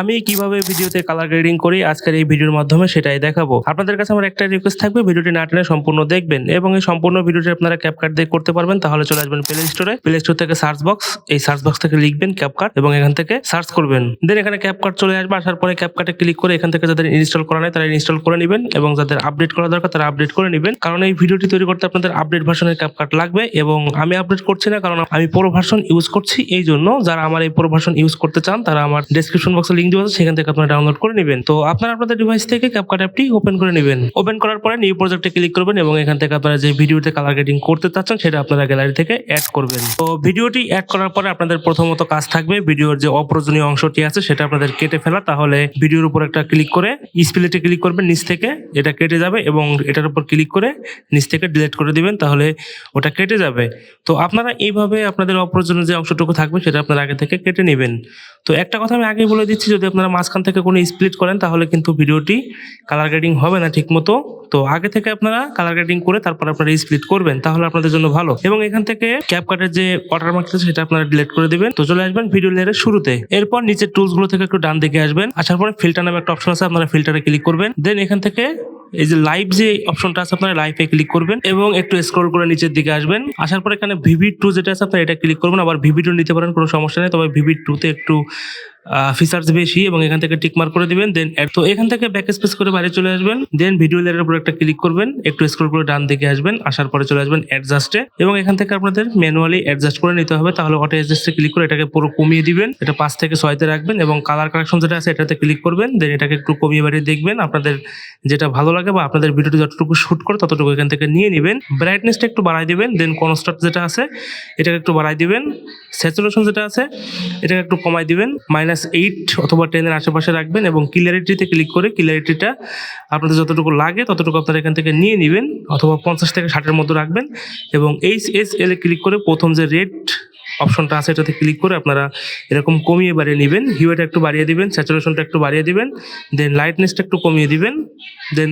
আমি কীভাবে ভিডিওতে কালার গ্রেডিং করি আজকের এই ভিডিওর মাধ্যমে সেটাই দেখাবো। আপনাদের কাছে আমার একটা রিকোয়েস্ট থাকবে, ভিডিওটি না টেনে সম্পূর্ণ দেখবেন এবং এই সম্পূর্ণ ভিডিওটি আপনারা ক্যাপকাট দিয়ে করতে পারবেন, তাহলে চলে আসবেন প্লে স্টোরে প্লে স্টোর থেকে সার্চ বক্স এই সার্চ বক্স থেকে লিখবেন ক্যাপকাট এবং এখান থেকে সার্চ করবেন। দেন এখানে ক্যাপকাট চলে আসবে, আসার পরে ক্যাপকাটে ক্লিক করে এখান থেকে যাদের ইনস্টল করা নেই তারা ইনস্টল করে নেবেন এবং যাদের আপডেট করা দরকার তারা আপডেট করে নেবেন। কারণ এই ভিডিওটি তৈরি করতে আপনাদের আপডেট ভার্সনের ক্যাপকাট লাগবে এবং আমি আপডেট করছি না কারণ আমি পুরো ভার্সন ইউজ করছি, এই জন্য যারা আমার এই পুরো ভার্সন ইউজ করতে চান তারা আমার ডেসক্রিপশন বক্সে লিঙ্ক দেওয়া আছে, সেখান থেকে আপনারা ডাউনলোড করে নেবেন। তো আপনারা আপনাদের ডিভাইস থেকে ক্যাপকাট অ্যাপটি ওপেন করে নেবেন। ওপেন করার পরে নিউ প্রজেক্টে ক্লিক করবেন এবং এখান থেকে আপনারা যে ভিডিওতে কালার গ্রেডিং করতে চাচ্ছেন, সেটা আপনারা গ্যালারি থেকে অ্যাড করবেন। তো ভিডিওটি অ্যাড করার পরে আপনাদের প্রথমত কাজ থাকবে ভিডিওর যে অপ্রয়োজনীয় অংশটি আছে, সেটা আপনাদের কেটে ফেলা। তাহলে ভিডিওর উপর একটা ক্লিক করে স্প্লিটে ক্লিক করবেন, নিচ থেকে এটা কেটে যাবে এবং এটার উপর ক্লিক করে নিচ থেকে ডিলিট করে দিবেন, তাহলে ওটা কেটে যাবে। তো আপনারা এইভাবে আপনাদের অপ্রয়োজনীয় যে অংশটুকু থাকবে, সেটা আপনারা আগে থেকে কেটে নেবেন। তো একটা কথা আমি আগে বলে দিচ্ছি যদি আপনারা মাঝখান থেকে কোনো স্প্লিট করেন, তাহলে কিন্তু ভিডিওটি কালার গ্রেডিং হবে না ঠিক মতো তো আগে থেকে আপনারা কালার গ্রেডিং করে তারপর আপনারা স্প্লিট করবেন, তাহলে আপনাদের জন্য ভালো। এবং এখান থেকে ক্যাপকাটের যে ওয়াটারমার্ক আছে সেটা আপনারা ডিলিট করে দিবেন। তো চলে আসবেন ভিডিও লেয়ারের শুরুতে। এরপর নিচের টুলসগুলো থেকে একটু ডান দিকে আসবেন। আসার পরে ফিল্টার নামে একটা অপশন আছে, আপনারা ফিল্টারে ক্লিক করবেন। দেন এখান থেকে এই যে লাইভ যে অপশনটা আছে, আপনারা লাইভে ক্লিক করবেন এবং একটু স্ক্রল করে নিচের দিকে আসবেন। আসার পরে এখানে ভিভি টু যেটা আছে, আপনারা এটা ক্লিক করবেন। আবার ভিভি টু নিতে পারেন, কোনো সমস্যা নেই। তবে ভিভি টুতে একটু ফিচার্স বেশি এবং এখান থেকে টিক মার্ক করে দিবেন দেন তো এখান থেকে ব্যাক স্পেস করে বাইরে চলে আসবেন দেন ভিডিও লেয়ারের উপর একটা ক্লিক করবেন, একটু স্ক্রল করে ডান দিকে আসবেন, আসার পরে চলে আসবেন অ্যাডজাস্টে এবং এখান থেকে আপনাদের ম্যানুয়ালি অ্যাডজাস্ট করে নিতে হবে, তাহলে অটো অ্যাডজাস্টে ক্লিক করে এটাকে পুরো কমিয়ে দিবেন, এটা পাঁচ থেকে ছয়তে রাখবেন, এবং কালার কারেকশন যেটা আছে এটাতে ক্লিক করবেন দেন এটাকে একটু কমিয়ে বাড়িয়ে দেখবেন, আপনাদের যেটা ভালো লাগে বা আপনাদের ভিডিওটি যতটুকু শুট করে ততটুকু এখান থেকে নিয়ে নেবেন ব্রাইটনেসটা একটু বাড়াই দিবেন দেন কনস্টার্ট যেটা আছে, এটাকে একটু বাড়াই দিবেন স্যাচুরেশন যেটা আছে, এটাকে একটু কমাই দিবেন মাইনাস এইট অথবা টেনের আশেপাশে রাখবেন এবং ক্লিয়ারিটিতে ক্লিক করে ক্লিয়ারিটিটা আপনাদের যতটুকু লাগে ততটুকু আপনারা এখান থেকে নিয়ে নেবেন অথবা পঞ্চাশ থেকে ষাটের মধ্যে রাখবেন এবং এইচ এস এল এ ক্লিক করে প্রথম যে রেড অপশনটা আছে এটাতে ক্লিক করে আপনারা এরকম কমিয়ে বাড়িয়ে নেবেন। হিউটা একটু বাড়িয়ে দিবেন স্যাচুরেশনটা একটু বাড়িয়ে দিবেন দেন লাইটনেসটা একটু কমিয়ে দিবেন দেন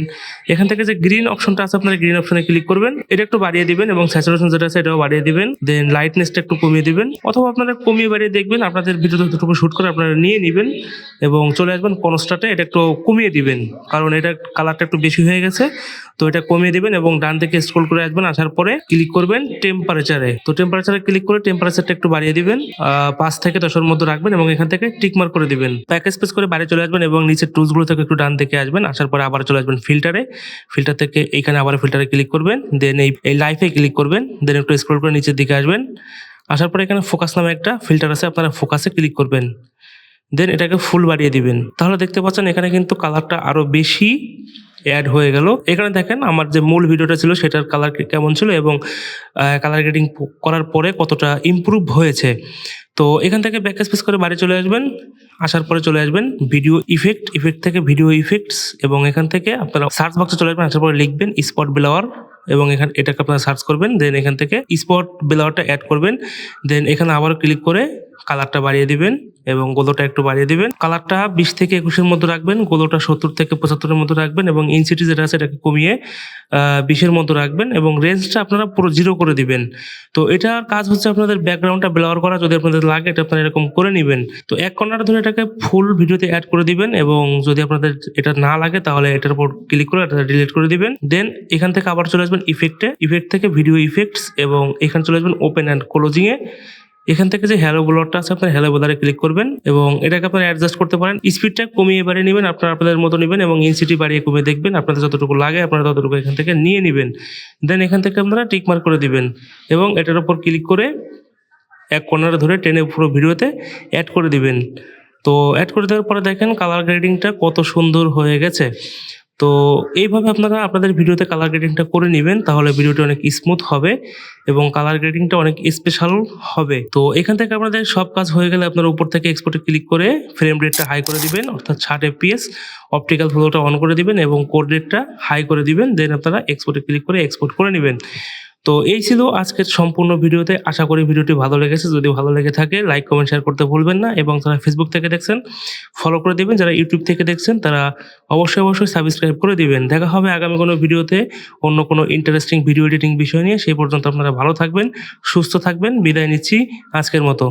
এখান থেকে যে গ্রিন অপশনটা আছে আপনারা গ্রিন অপশনে ক্লিক করবেন। এটা একটু বাড়িয়ে দিবেন এবং স্যাচুরেশন যেটা আছে এটাও বাড়িয়ে দিবেন দেন লাইটনেসটা একটু কমিয়ে দিবেন। অথবা আপনারা কমিয়ে বাড়িয়ে দেখবেন, আপনাদের ভিডিও যতটুকু শুট করে আপনারা নিয়ে নেবেন এবং চলে আসবেন কনস্টাটে, এটা একটু কমিয়ে দিবেন, কারণ এটা কালারটা একটু বেশি হয়ে গেছে, তো এটা কমিয়ে দিবেন এবং ডান থেকে স্ক্রল করে আসবেন, আসার পরে ক্লিক করবেন টেম্পারেচারে তো টেম্পারেচারে ক্লিক করে টেম্পারেচারটা একটু বাড়িয়ে দিবেন পাঁচ থেকে দশের মধ্যে রাখবেন এবং এখান থেকে টিকমার করে দিবেন। প্যাকেজ স্পেস করে বাইরে চলে আসবেন এবং নিচের টুলসগুলো থেকে একটু ডান দিকে আসবেন, আসার পরে আবার চলে আসবেন ফিল্টারে ফিল্টার থেকে এখানে আবার ফিল্টারে ক্লিক করবেন দেন এই লাইফে ক্লিক করবেন দেন একটু স্ক্রল করে নিচের দিকে আসবেন। আসার পরে এখানে ফোকাস নামে একটা ফিল্টার আছে, আপনারা ফোকাসে ক্লিক করবেন। দেন এটাকে ফুল বাড়িয়ে দিবেন। তাহলে দেখতে পাচ্ছেন এখানে কিন্তু কালারটা আরও বেশি অ্যাড হয়ে গেল। এখানে দেখেন আমার যে মূল ভিডিওটা ছিল সেটার কালার কেমন ছিল এবং কালার গ্রেডিং করার পরে কতটা ইমপ্রুভ হয়েছে। তো এখান থেকে ব্যাক স্পেস করে বাড়ি চলে আসবেন। আসার পরে চলে আসবেন ভিডিও ইফেক্ট ইফেক্ট থেকে ভিডিও ইফেক্টস এবং এখান থেকে আপনারা সার্চ বক্সে চলে আসবেন। আসার পরে লিখবেন স্পট ব্লাওয়ার এবং এখান, এটাকে আপনারা সার্চ করবেন। দেন এখান থেকে স্পট ব্লাওয়ারটা অ্যাড করবেন। দেন এখানে আবার ক্লিক করে কালারটা বাড়িয়ে দিবেন এবং গোলোটা একটু বাড়িয়ে দিবেন। কালারটা বিশ থেকে একুশের মধ্যে রাখবেন, গোলোটা সত্তর থেকে পঁচাত্তরের মধ্যে রাখবেন এবং ইনসিটি যেটা আছে এটাকে কমিয়ে বিশের মধ্যে রাখবেন এবং রেঞ্জটা আপনারা পুরো জিরো করে দিবেন। তো এটার কাজ হচ্ছে আপনাদের ব্যাকগ্রাউন্ডটা ব্লাওয়ার করা, যদি আপনাদের লাগে এটা আপনারা এরকম করে নেবেন। তো এক কর্নার ধরে এটাকে ফুল ভিডিওতে অ্যাড করে দিবেন এবং যদি আপনাদের এটা না লাগে তাহলে এটার উপর ক্লিক করে এটা ডিলিট করে দিবেন। দেন এখান থেকে আবার চলে আসবেন ইফেক্টে ইফেক্ট থেকে ভিডিও ইফেক্টস এবং এখানে চলে আসবেন ওপেন অ্যান্ড ক্লোজিংয়ে এখান থেকে যে হ্যালো ব্লরটা আছে, আপনার হ্যালো ব্লারে ক্লিক করবেন এবং এটাকে আপনারা অ্যাডজাস্ট করতে পারেন। স্পিডটা কমিয়ে বাড়িয়ে নেবেন, আপনারা আপনাদের মতো নেবেন এবং ইনসিটি বাড়িয়ে কমিয়ে দেখবেন। আপনাদের যতটুকু লাগে, আপনারা ততটুকু এখান থেকে নিয়ে নেবেন। দেন এখান থেকে আপনারা টিকমার্ক করে দিবেন এবং এটার উপর ক্লিক করে এক কর্নারে ধরে টেনে পুরো ভিডিওতে অ্যাড করে দিবেন। তো অ্যাড করে দেওয়ার পরে দেখেন কালার গ্রেডিংটা কত সুন্দর হয়ে গেছে। তো এইভাবে আপনারা আপনাদের ভিডিওতে কালার গ্রেডিংটা করে নেবেন, তাহলে ভিডিওটি অনেক স্মুথ হবে এবং কালার গ্রেডিংটা অনেক স্পেশাল হবে। তো এখান থেকে আপনাদের সব কাজ হয়ে গেলে আপনারা উপর থেকে এক্সপোর্টে ক্লিক করে ফ্রেম রেটটা হাই করে দিবেন, অর্থাৎ ষাট এফপিএস অপটিক্যাল ফ্লোটা অন করে দিবেন এবং কোড রেটটা হাই করে দিবেন দেন আপনারা এক্সপোর্টে ক্লিক করে এক্সপোর্ট করে নেবেন। তো এই ছিল আজকের সম্পূর্ণ ভিডিওতে। আশা করি ভিডিওটি ভালো লেগেছে। যদি ভালো লেগে থাকে লাইক কমেন্ট শেয়ার করতে ভুলবেন না এবং যারা ফেসবুক থেকে দেখছেন ফলো করে দেবেন। যারা ইউটিউব থেকে দেখছেন, তারা অবশ্যই অবশ্যই সাবস্ক্রাইব করে দিবেন। দেখা হবে আগামী কোনো ভিডিওতে অন্য কোনো ইন্টারেস্টিং ভিডিও এডিটিং বিষয় নিয়ে। সেই পর্যন্ত আপনারা ভালো থাকবেন, সুস্থ থাকবেন। বিদায় নিচ্ছি আজকের মতো।